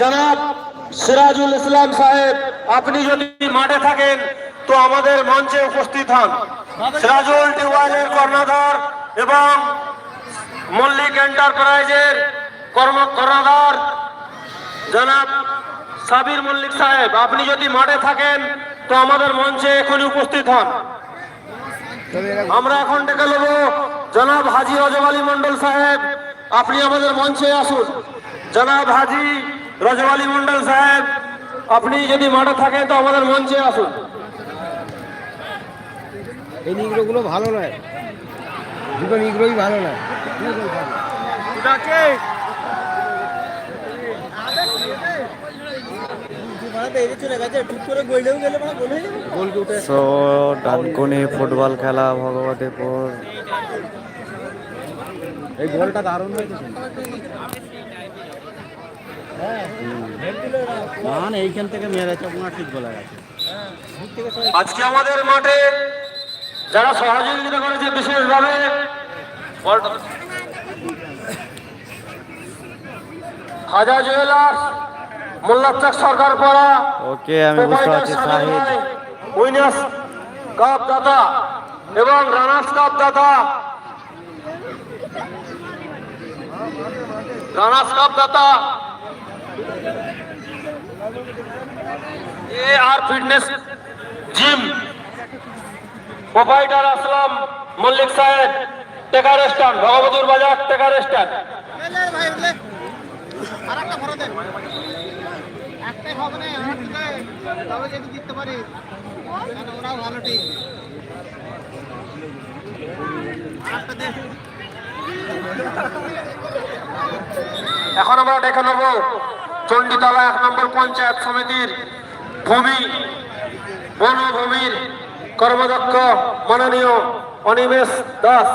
জনাব সিরাজুল ইসলাম সাহেব, আপনি যদি মাঠে থাকেন, তো আমাদের মঞ্চে উপস্থিত হন। সিরাজুল টিউবওয়েলের কর্ণধার এবং মল্লিক এন্টারপ্রাইজের কর্ম, কর্ণধার জনাব সাবির মল্লিক সাহেব, আপনি যদি মাঠে থাকেন, তো আমাদের মঞ্চে এখনই উপস্থিত হন। আমরা এখন ডেকে নেব জনাব হাজি রজব আলী মন্ডল সাহেব, আপনি আমাদের মঞ্চে আসুন। জনাব হাজি রজব আলী মন্ডল সাহেব আপনি যদি মাঠে থাকেন তো আমাদের মঞ্চে আসুন। এই নিগ্রোগুলো ভালো নয়। দুটো নিগ্রোই ভালো নয়। সো ডানকুনি ফুটবল খেলা ভগবতীপুর। এই গোলটা দারুণ হয়েছে। এইখান থেকে ঠিক বলে গেছে। আজকে আমাদের মাঠে যারা সহযোগিতা করেছে বিশেষভাবে খাজা জুয়েলার্স মোল্লাচাক সরকার পাড়া ওকে আমি বুঝতে পারছি উইনার্স কাপ দাতা এবং রানার্স কাপ দাতা। Runners cup data. A R fitness gym provider Aslam Mallick Sahib taker stand ভগবতুর বাজার হবে না তবে যদি পারি এখন আমরা দেখে নেব চণ্ডীতলা এক নম্বর পঞ্চায়েত সমিতির ভূমি, বনভূমির কর্মদক্ষ মাননীয় অনিমেষ দাস।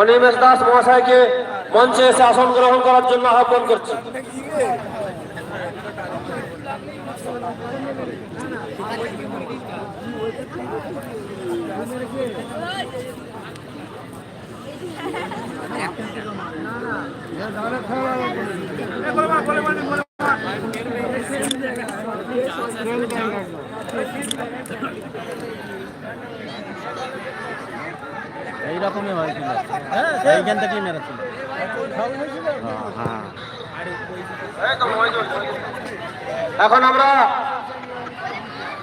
অনিমেষ দাস মহাশয়কে মঞ্চে এসে আসন গ্রহণ করার জন্য আহ্বান করছি। এইরকমই হয়েছিল এইখান থেকেই মেরেছিল। হ্যাঁ এখন আমরা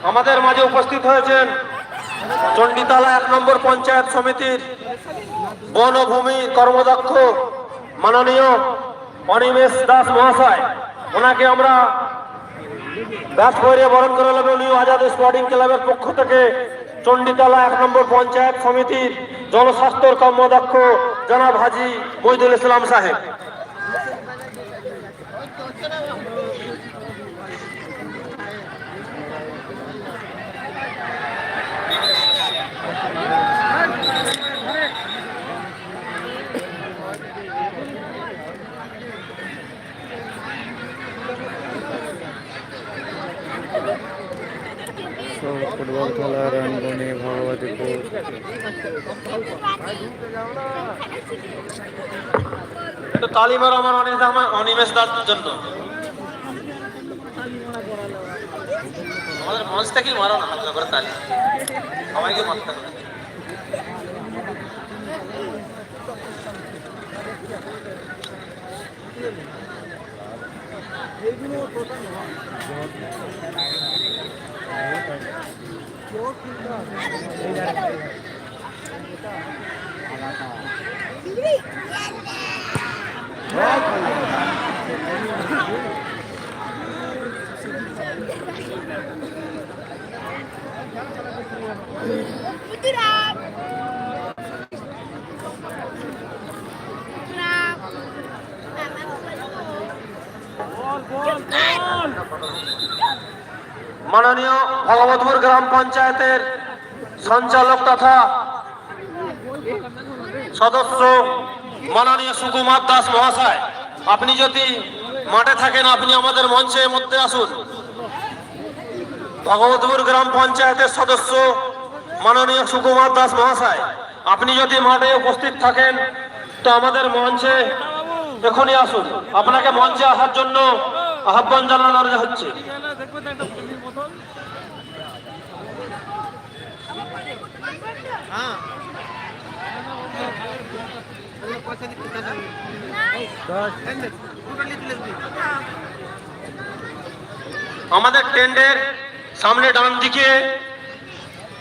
আমাদের মাঝে উপস্থিত হয়েছেন চণ্ডীতলা এক নম্বর পঞ্চায়েত সমিতির বনভূমি কর্মদক্ষ, মাননীয় অনিমেষ দাস মহাশয়। ওনাকে আমরা ব্যাস করে বরণ করে নেবে নিউ আজাদ স্পোর্টিং ক্লাবের পক্ষ থেকে চণ্ডীতলা এক নম্বর পঞ্চায়েত সমিতির জনস্বাস্থ্যর কর্মদক্ষ জনাব হাজি মহিদুল ইসলাম সাহেব। তালি আমার অনিমেষ আমার অনিমেষ দাস জন্য। আমাদের মঞ্চ থেকেই মারো না হালকা করে তালি। সবাইকে মারতে হবে। Bergerak. মাননীয় ভগবতপুর গ্রাম পঞ্চায়েতের সঞ্চালক তথা সদস্য মাননীয় সুকুমার দাস মহাশয়, আপনি যদি মাঠে থাকেন, আপনি আমাদের মঞ্চের মধ্যে আসুন। ভগবতপুর গ্রাম পঞ্চায়েতের সদস্য মাননীয় সুকুমার দাস মহাশয়, আপনি যদি মাঠে উপস্থিত থাকেন, তো আমাদের মঞ্চে এখনই আসুন। আপনাকে মঞ্চে আসার জন্য আহ্বান জানানো হচ্ছে। আমাদের টেন্ডের সামনে ডান দিকে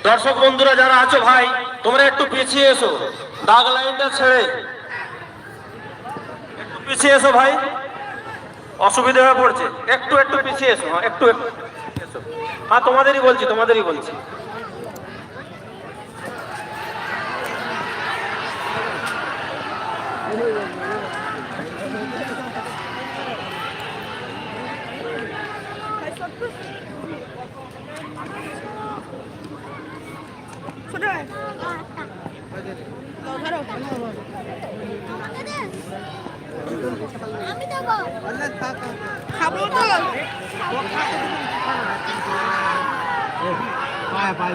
দর্শক বন্ধুরা যারা আছো ভাই তোমরা একটু পিছিয়ে এসো। দাগ লাইনটা ছেড়ে। একটু পিছিয়ে এসো ভাই। অসুবিধা হয়ে পড়ছে। একটু একটু পিছিয়ে এসো। হ্যাঁ, একটু একটু। হ্যাঁ তোমাদেরই বলছি তোমাদেরই বলছি ছোট ভাই ধরো আমি দেবো আল্লাহ থাক খাব তো পায়ে পায়ে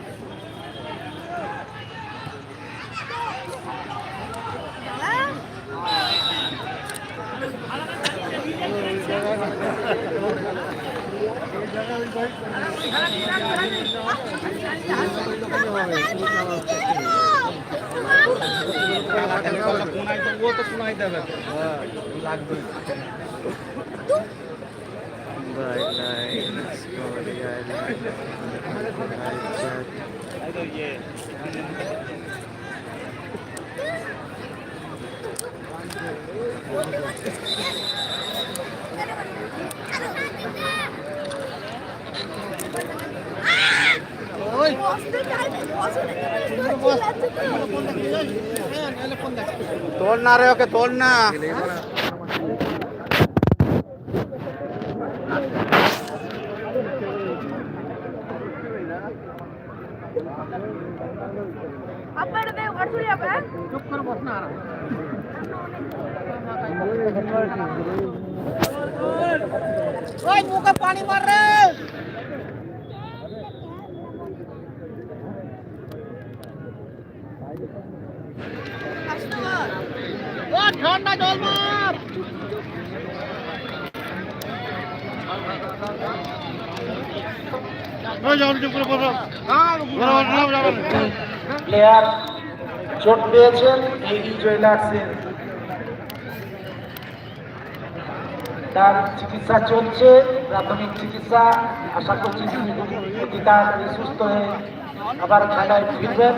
দেবে লাগবে तोड़ना रहे हो के तोड़ना चुप कर पानी मार रहे জল মার। প্লেয়ার চোট পেয়েছেন জুয়েলার্সের তার চিকিৎসা চলছে প্রাথমিক চিকিৎসা। আশা করছি তিনি অতি তাড়াতাড়ি সুস্থ হয়ে আবার খেলায় ফিরবেন।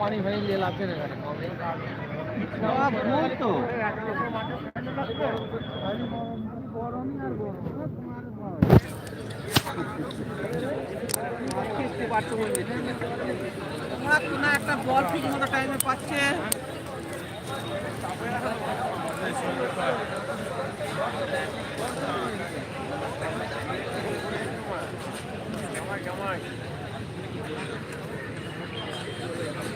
পানি ফানি নিয়ে লাগবে না তো ওরা তো না? একটা বল ঠিক মতো টাইমে পাচ্ছে ক টাকা ইন্টারভিউ নিয়েছে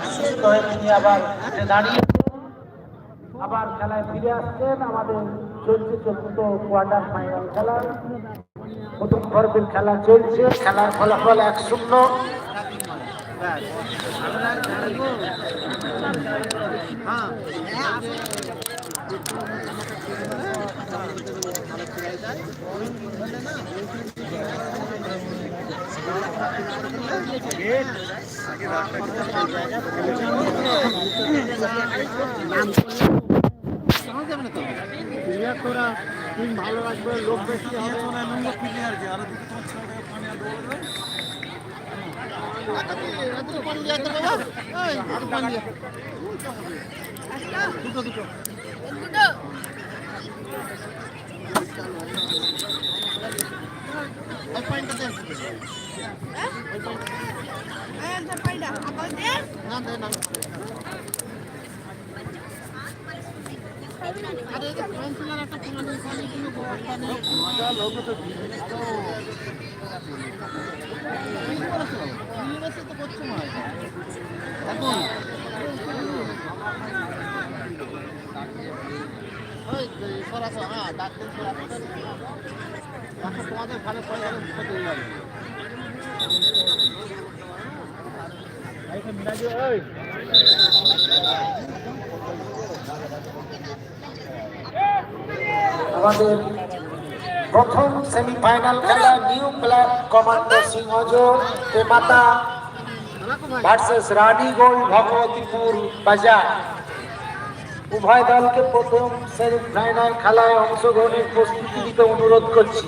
সুস্থ হয়ে তিনি আবার উঠে দাঁড়িয়ে আবার খেলায় ফিরে আসছেন আমাদের চলছে চতুর্থ কোয়ার্টার ফাইনাল খেলা। প্রথম পর্বের খেলা চলছে, খেলার ফলাফল এক শূন্য। হ্যাঁ। ভালো লাগবে লোক বেশি হবে দুটো হ্যাঁ একটা পাইডা আবার দে আরে এটা পেন্সিলের একটা পুরানো খালি কিন্তু বস্তা নেই ইউনিভার্সিটি তো করছে মনে হয় এখন ওই সরাসরি হ্যাঁ ডাক্তার সরাসরি এখন তোমাদের ভালো যাবে আমাদের প্রথম সেমিফাইনাল খেলা নিউ ব্ল্যাক কমান্ডো সিংহজ তেমাতা ভার্সেস রানীগঞ্জ ভগবতীপুর বাজার উভয় দলকে প্রথম সেমিফাইনাল খেলায় অংশগ্রহণের প্রস্তুতি দিতে অনুরোধ করছি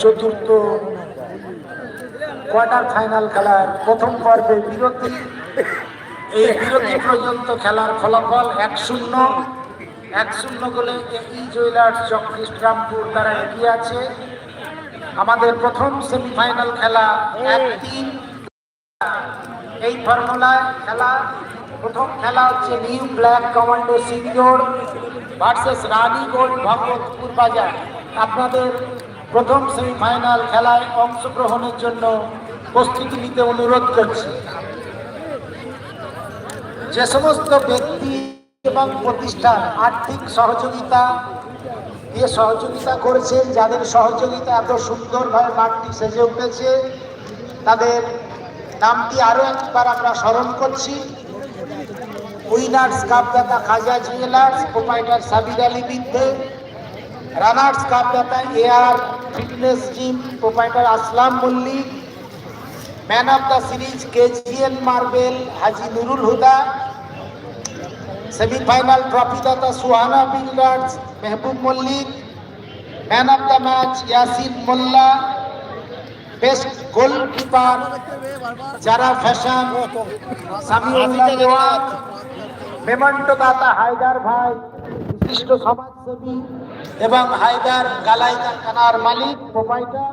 চতুর্থ কোয়ার্টার ফাইনাল খেলার প্রথম পর্বে বিরতি। এই বিরতি পর্যন্ত খেলার ফলাফল এক শূন্য। এক শূন্য গোলে এপি জুয়েলার্স চক্রিশ্রামপুর তারা এগিয়ে আছে। আমাদের প্রথম সেমিফাইনাল খেলা এক তিন। এই ফর্মুলায় খেলা, প্রথম খেলা হচ্ছে new black commando Singur versus Raniganj Bhagabatpur Bazar. আপনাদের প্রথম সেমিফাইনাল খেলায় অংশগ্রহণের জন্য প্রস্তুতি নিতে অনুরোধ করছি। যে সমস্ত ব্যক্তি এবং প্রতিষ্ঠান আর্থিক সহযোগিতা দিয়ে সহযোগিতা করেছেন যাদের সহযোগিতা এত সুন্দরভাবে মাঠটি সেজে উঠেছে, তাদের নামটি আরও একবার আমরা স্মরণ করছি। উইনার্স কাপদাতা খাজা জুয়েলার্স, প্রোপাইটার সাবির আলী বিদ্যে, runners কাপদাতা AR fitness gym proprietor Aslam Mallick man of the series KGN marble Haji Nurul Huda semifinal trophy data Suhana builders Mehboob Mallick man of the match Yasin Molla best goalkeeper যারা fashion Samiullah Dewan Haider ভাই বিশিষ্ট সমাজসেবী এবং হায়দার গালাই কারখানার মালিক proprietor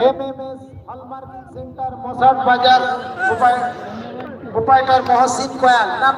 MMS hallmarking centre Mosad Bazar proprietor Mohsin Koyal. নাম